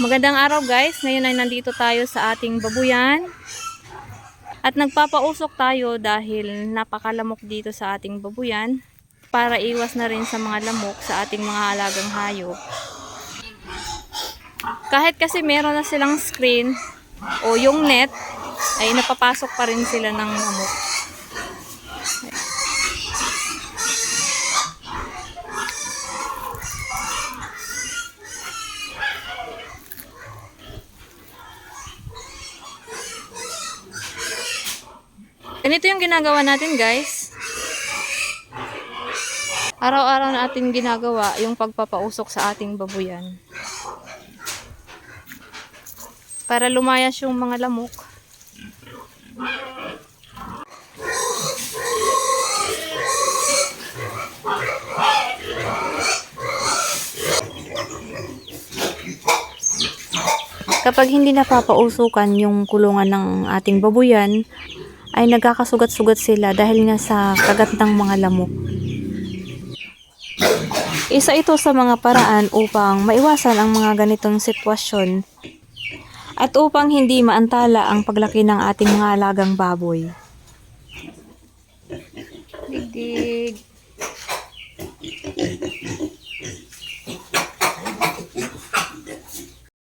Magandang araw guys. Ngayon ay nandito tayo sa ating babuyan. At nagpapausok tayo dahil napakalamok dito sa ating babuyan para iwas na rin sa mga lamok sa ating mga alagang hayop. Kahit kasi meron na silang screen o yung net ay napapasok pa rin sila ng lamok. Ganito yung ginagawa natin guys. Araw-araw natin ginagawa yung pagpapausok sa ating babuyan. Para lumayas yung mga lamok. Kapag hindi napapausukan yung kulungan ng ating babuyan, ay nagkakasugat-sugat sila dahil nga sa kagat ng mga lamok. Isa ito sa mga paraan upang maiwasan ang mga ganitong sitwasyon at upang hindi maantala ang paglaki ng ating mga alagang baboy. Digdig.